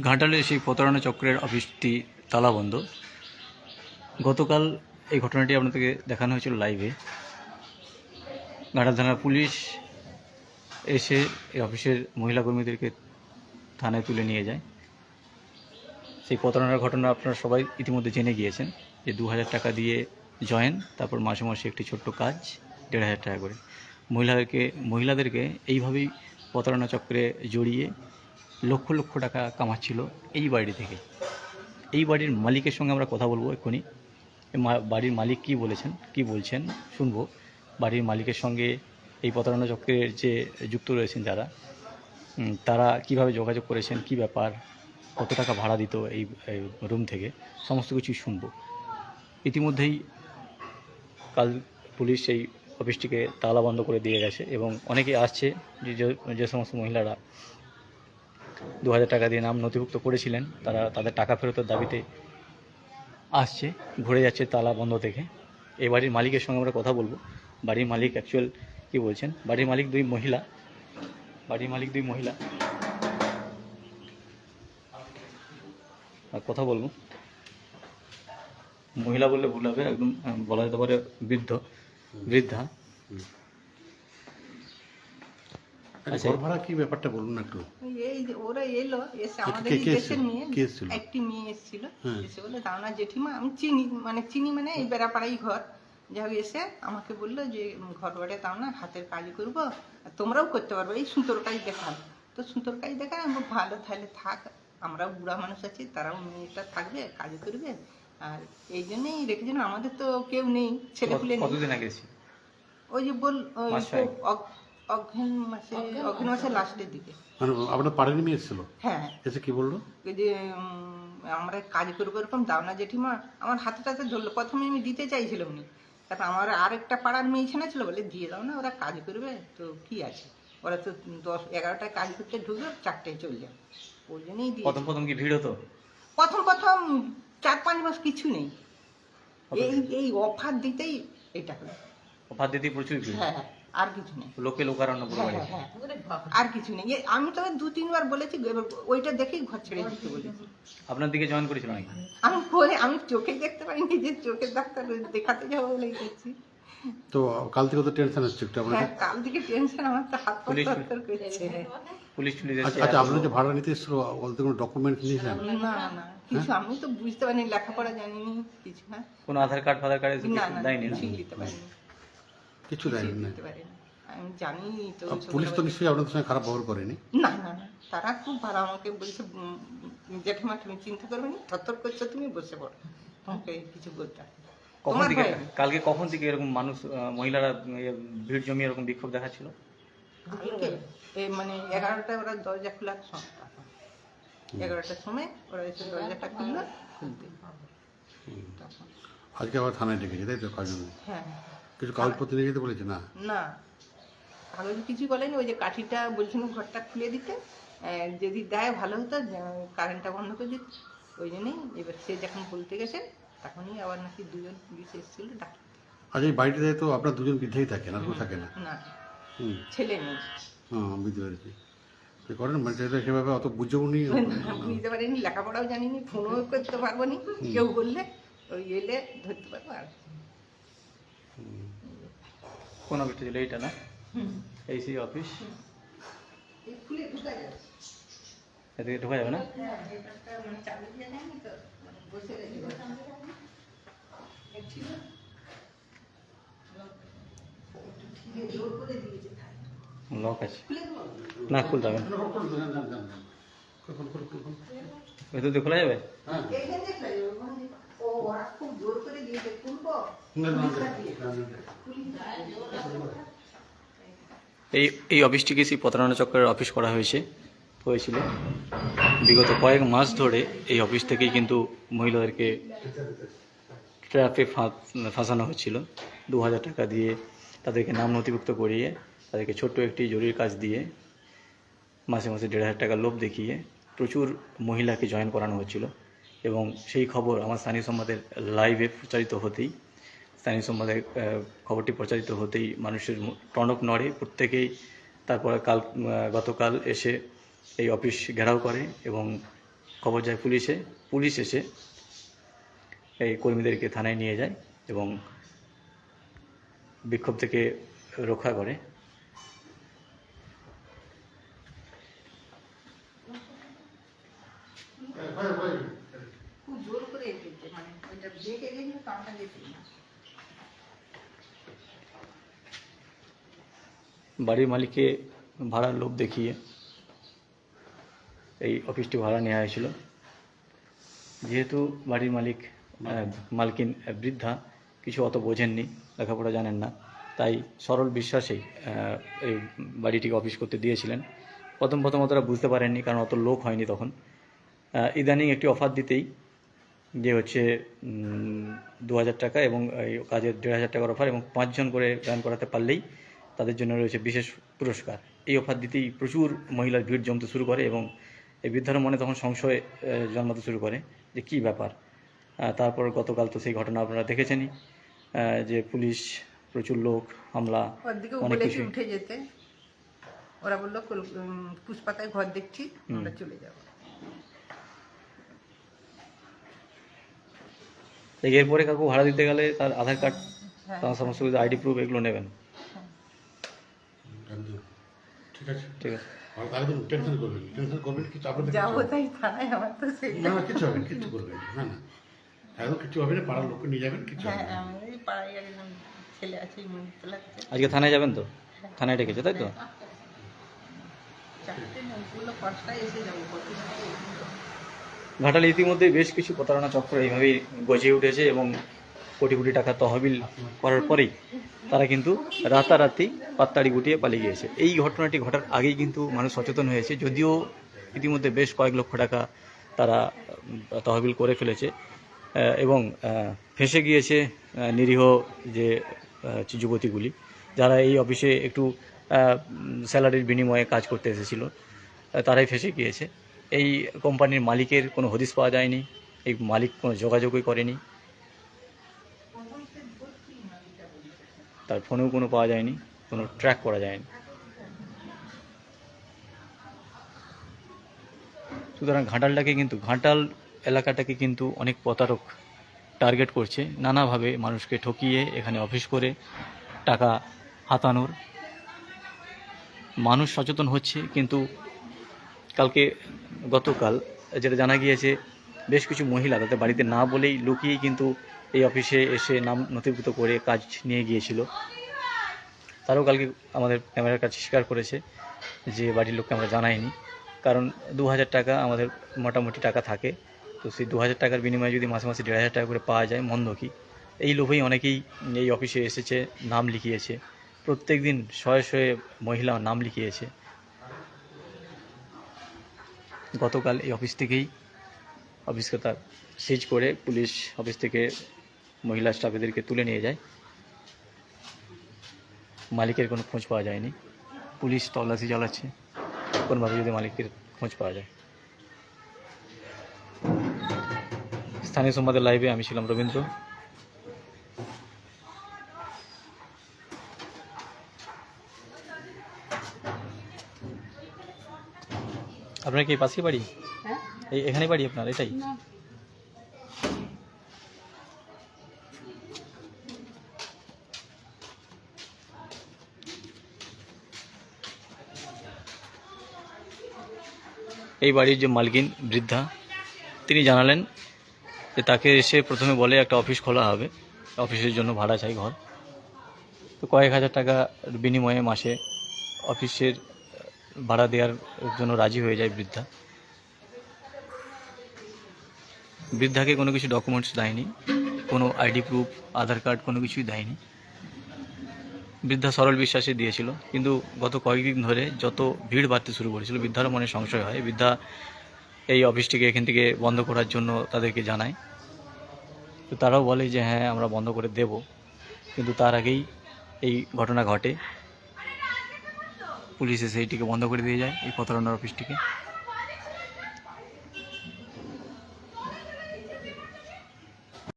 ঘাটালে সেই প্রতারণা চক্রের অফিসটি তালাবন্ধ। গতকাল এই ঘটনাটি আপনাদেরকে দেখানো হয়েছিল লাইভে। ঘাটাল থানার পুলিশ এসে এই অফিসের মহিলা কর্মীদেরকে থানায় তুলে নিয়ে যায়। সেই প্রতারণার ঘটনা আপনারা সবাই ইতিমধ্যে জেনে গিয়েছেন যে দু হাজার টাকা দিয়ে জয়েন, তারপর মাসে মাসে একটি ছোট্ট কাজ, দেড় হাজার টাকা করে। মহিলাদেরকে মহিলাদেরকে এইভাবেই প্রতারণা চক্রে জড়িয়ে লক্ষ লক্ষ টাকা কামাচ্ছিল এই বাড়ি থেকে। এই বাড়ির মালিকের সঙ্গে আমরা কথা বলব এক্ষুনি। বাড়ির মালিক কি বলেছেন, কি বলছেন শুনব। বাড়ির মালিকের সঙ্গে এই প্রতারণা চক্রের যে যুক্ত রয়েছেন যারা তারা কীভাবে যোগাযোগ করেছেন, কি ব্যাপার, কত টাকা ভাড়া দিত এই রুম থেকে, সমস্ত কিছুই শুনব। ইতিমধ্যেই কাল পুলিশ এই অফিসটিকে তালা বন্ধ করে দিয়ে গেছে এবং অনেকে আসছে যে- যে সমস্ত মহিলারা দু হাজার টাকা দিয়ে নাম নথিভুক্ত করেছিলেন। তারা তাদের টাকা ফেরতের দাবিতে আসছে, ঘুরে যাচ্ছে তালা বন্ধ থেকে। এই বাড়ির মালিকের সঙ্গে আমরা কথা বলব। বাড়ির মালিক অ্যাকচুয়াল কি বলছেন? বাড়ির মালিক দুই মহিলা। বাড়ির মালিক দুই মহিলা। আর কথা বলব। মহিলা বললে ভুল হবে, একদম বলা যেতে পারে বৃদ্ধ। বৃদ্ধা। ঘর ভাড়া কি ব্যাপারটা বলুন না একটু। এই ওরা এলো এসে আমাদের? দেশের মেয়ে একটি মেয়ে এসেছিল। হ্যাঁ। এসে বলে দাওনা জেঠিমা আমি চিনি মানে চিনি মানে এই বেড়াপাড়াই ঘর। যাই হোক এসে আমাকে বলল যে ঘর বাড়ে দাও না হাতের কাজ করব আর তোমরাও করতে পারব। এই সুতোর কাজ দেখাল। তো সুতোর কাজ দেখা আমি ভালো তাহলে থাক আমরাও বুড়া মানুষ আছি তারাও মেয়েটা থাকবে কাজ করবে আর এই জন্যই রেখেছেন আমাদের তো কেউ নেই ছেলেপুলে নেই। কতদিন আগে ওই যে বল মাস অগ্রহণ মাসে। অগ্রহণ মাসের লাস্টের দিকে। মানে আপনার পাড়ার মেয়ে এসেছিল? হ্যাঁ। এসে কি বলল? ওই যে উম, আমরা কাজ করব এরকম দাও না জেঠিমা আমার হাতে টাতে ধরলো। প্রথমে আমি দিতে চাইছিলাম নি তারপর আমার আরেকটা পাড়ার মেয়ে ছেলে ছিল বলে দিয়ে দাও না ওরা কাজ করবে। তো কি আছে? ওরা তো দশ এগারোটায় কাজ করতে ঢুকবে চারটায় চলে যাবে ওই জন্যই দিয়ে প্রথম প্রথম কি ভিড় হতো? প্রথম প্রথম চার পাঁচ মাস কিছু নেই। এই এই অফার দিতেই এটা হলো। অফার দিতেই প্রচুর ভিড়। হ্যাঁ হ্যাঁ, আর কিছু নেই। লোকে লোকারণ্য পুরো হ্যাঁ, বাড়ি হ্যাঁ, হ্যাঁ। আর কিছু নেই। এ- আমি তবে দু তিনবার বলেছি এবার ওইটা দেখেই ঘর ছেড়ে দিতে বলেছি। আপনার দিকে জয়েন করেছিল নাকি? আমি পরে আমি চোখে দেখতে পাইনি যে চোখের ডাক্তার দেখাতে যাব বলে গেছি তো কাল থেকে তো টেনশন হচ্ছে একটু আপনাদের হ্যাঁ কাল থেকে টেনশন আমার তো হাত পুলিশ- পুলিশ টুলিশ আচ্ছা আচ্ছা আপনারা যে ভাড়া নিতে এসেছিল বলতে কোনো ডকুমেন্ট নিয়েছেন না না কিছু আমি তো বুঝতে পারিনি লেখাপড়া জানিনি কিছু হ্যাঁ কোনো আধার কার্ড ফাধার কার্ড না না দেয়নি না কিছুই দিতে পারিনি। কিছু দেয়নি না। পারিনি আমি জানি তো আর পুলিশ তো। নিশ্চয়ই আপনাদের সঙ্গে খারাপ ব্যবহার করেনি? না না না। তারা খুব ভালো আমাকে বলছে উম, জেঠিমা তুমি চিন্তা করবে না থরথর করছ তুমি বসে পড়ো। তোমাকে কিছু বলতে হবে না। কখন তোমার ভয় কালকে কখন থেকে এরকম মানুষ আহ, মহিলারা এ, ভিড় জমিয়ে এরকম বিক্ষোভ দেখাচ্ছিল? কালকে মানে এগারোটায় ওরা দরজা খোলার সময়। তখন। এগারোটার সময় ওরা এসে দরজাটা খুললো খুলতে। আজকে আবার থানায় ডেকেছে তাই তো কাজে হ্যাঁ। কিছু কাগজপত্র নিয়ে যেতে বলেছে? না। না। কাগজ কিছু বলেনি ওই যে কাঠিটা বলছিলাম ঘরটা খুলে দিতে। যদি দেয় ভালো হতো কারেন্টটা বন্ধ করে দিত। ওই জন্যই এবার সে যখন বলতে গেছে তখনই আবার নাকি দুজন পুলিশ এসেছিল ডাক্তার আচ্ছা এই বাড়িটাতে তো আপনার দুজন বৃদ্ধেই থাকেন আর কেউ থাকে না? না। হুম। ছেলে নেই হ্যাঁ বুঝতে পেরেছি। করেন মানে সেটা সেভাবে অত বুঝেও নি বুঝতে পারিনি লেখাপড়াও জানিনি ফোনও করতে পারব নি। কেউ বললে ওই এলে ধরতে পারব আর কোন অফিসটা ছিল? এইটা না? এই সেই অফিস? এই ঢুকা যাবে। এদিকে ঢোকা যাবে না? হ্যাঁ, মানে মানে। লক আছে। না খুলতে হবে না। ভেতর দিয়ে খোলা যাবে? হ্যাঁ। এইখানে এই এই অফিসটিকে সেই প্রতারণা চক্রের অফিস করা হয়েছে, হয়েছিল। বিগত কয়েক মাস ধরে এই অফিস থেকেই কিন্তু মহিলাদেরকে ট্র্যাপে ফাঁসানো হচ্ছিল দু হাজার টাকা দিয়ে তাদেরকে নাম নথিভুক্ত করিয়ে, তাদেরকে ছোট্ট একটি জরুরি কাজ দিয়ে মাসে মাসে দেড় হাজার টাকার লোভ দেখিয়ে প্রচুর মহিলাকে জয়েন করানো হচ্ছিল। এবং সেই খবর আমার স্থানীয় সংবাদের লাইভে প্রচারিত হতেই স্থানীয় আহ, খবরটি প্রচারিত হতেই মানুষের টনক নড়ে। প্রত্যেকেই তারপরে কাল গতকাল এসে এই অফিস ঘেরাও করে এবং খবর যায় পুলিশে। পুলিশ এসে এই কর্মীদেরকে থানায় নিয়ে যায় এবং বিক্ষোভ থেকে রক্ষা করে। খুব জোর করে মানে ওইটা কামটা না। বাড়ির মালিককে ভাড়ার লোভ দেখিয়ে এই অফিসটি ভাড়া নেওয়া হয়েছিল। যেহেতু বাড়ির মালিক মালকিন বৃদ্ধা কিছু অত বোঝেননি, লেখাপড়া জানেন না, তাই সরল বিশ্বাসেই এই বাড়িটিকে অফিস করতে দিয়েছিলেন। প্রথম প্রথম অতটা বুঝতে পারেননি, কারণ অত লোক হয়নি তখন। ইদানিং একটি অফার দিতেই যে হচ্ছে দু হাজার টাকা এবং এই কাজের দেড় হাজার টাকার অফার এবং পাঁচজন করে গান করাতে পারলেই তাদের জন্য রয়েছে বিশেষ পুরস্কার। এই অফার দিতেই প্রচুর মহিলার ভিড় জমতে শুরু করে এবং এই বৃদ্ধার মনে তখন সংশয় জন্মাতে শুরু করে যে কী ব্যাপার। তারপর গতকাল তো সেই ঘটনা আপনারা দেখেছেনই যে পুলিশ প্রচুর লোক হামলা অনেক কিছুই। উঠে যেতে। ওরা বলল পুষ্পাতায় ঘর দেখছি আমরা চলে যাব। এরপরে কাকু ভাড়া দিতে গেলে তার আধার কার্ড হ্যাঁ। তার সমস্ত কিছু আইডি প্রুফ এগুলো নেবেন একদম ঠিক আছে। ঠিক আছে। আর একদম টেনশন করবেন টেনশন করবেন কিছু আপনাদের যাব তাই থানায় আমার তো সেই না না কিছু হবে না, কিছু করবেন না। না না। কিছু হবে না পাড়ার লোককে নিয়ে যাবেন কিছু হবে হ্যাঁ না। পাড়ায় একজন ছেলে আছে আজকে থানায় যাবেন তো? থানায় ডেকেছে তাই তো? এসে ঘাটালে ইতিমধ্যে বেশ কিছু প্রতারণা চক্র এইভাবেই গজিয়ে উঠেছে এবং কোটি কোটি টাকা তহবিল করার পরেই তারা কিন্তু রাতারাতি পাত্তাড়ি গুটিয়ে পালিয়ে গিয়েছে। এই ঘটনাটি ঘটার আগেই কিন্তু মানুষ সচেতন হয়েছে, যদিও ইতিমধ্যে বেশ কয়েক লক্ষ টাকা তারা তহবিল করে ফেলেছে এবং ফেঁসে গিয়েছে নিরীহ যে যুবতীগুলি, যারা এই অফিসে একটু স্যালারির বিনিময়ে কাজ করতে এসেছিল তারাই ফেঁসে গিয়েছে। এই কোম্পানির মালিকের কোনো হদিস পাওয়া যায়নি, এই মালিক কোনো যোগাযোগই করেনি তার ফোনেও কোনো পাওয়া যায়নি, কোনো ট্র্যাক করা যায়নি। সুতরাং ঘাটালটাকে কিন্তু, ঘাটাল এলাকাটাকে কিন্তু অনেক প্রতারক টার্গেট করছে, নানাভাবে মানুষকে ঠকিয়ে এখানে অফিস করে টাকা হাতানোর। মানুষ সচেতন হচ্ছে, কিন্তু কালকে, গতকাল যেটা জানা গিয়েছে, বেশ কিছু মহিলা তাদের বাড়িতে না বলেই লুকিয়েই কিন্তু এই অফিসে এসে নাম নথিভুক্ত করে কাজ নিয়ে গিয়েছিল। তারাও কালকে আমাদের ক্যামেরার কাছে স্বীকার করেছে যে বাড়ির লোককে আমরা জানাইনি। কারণ দু হাজার টাকা আমাদের মোটামুটি টাকা থাকে। তো সেই দু হাজার টাকার বিনিময়ে যদি মাসে মাসে দেড় হাজার টাকা করে পাওয়া যায়, মন্দ কি? এই লোভেই অনেকেই এই অফিসে এসেছে, নাম লিখিয়েছে। প্রত্যেক দিন শয়ে শয়ে মহিলা নাম লিখিয়েছে। গতকাল এই অফিস থেকেই অফিসকে তার সিজ করে পুলিশ অফিস থেকে মহিলা স্টাফেদেরকে তুলে নিয়ে যায়। মালিকের কোনো খোঁজ পাওয়া যায়নি। পুলিশ তল্লাশি চালাচ্ছে। কোনোভাবে যদি মালিকের খোঁজ পাওয়া যায়। স্থানীয় সংবাদের লাইভে আমি ছিলাম রবীন্দ্র। আপনার কি এই পাশেই বাড়ি? হ্যাঁ। এখানে বাড়ি আপনার এটাই? এই বাড়ির যে মালকিন বৃদ্ধা, তিনি জানালেন যে তাকে এসে প্রথমে বলে একটা অফিস খোলা হবে, অফিসের জন্য ভাড়া চাই ঘর। তো কয়েক হাজার টাকা বিনিময়ে মাসে অফিসের ভাড়া দেওয়ার জন্য রাজি হয়ে যায় বৃদ্ধা। বৃদ্ধাকে কোনো কিছু ডকুমেন্টস দেয়নি, কোনো আইডি প্রুফ আধার কার্ড কোনো কিছুই দেয়নি। বৃদ্ধা সরল বিশ্বাসে দিয়েছিল। কিন্তু গত কয়েকদিন ধরে যত ভিড় বাড়তে শুরু করেছিল বৃদ্ধারও মনে সংশয় হয়। বৃদ্ধা এই অফিসটিকে এখান থেকে বন্ধ করার জন্য তাদেরকে জানায়। তো তারাও বলে যে হ্যাঁ আমরা বন্ধ করে দেব। কিন্তু তার আগেই এই ঘটনা ঘটে। পুলিশ এসে এইটিকে বন্ধ করে দিয়ে যায়, এই প্রতারণার অফিসটিকে।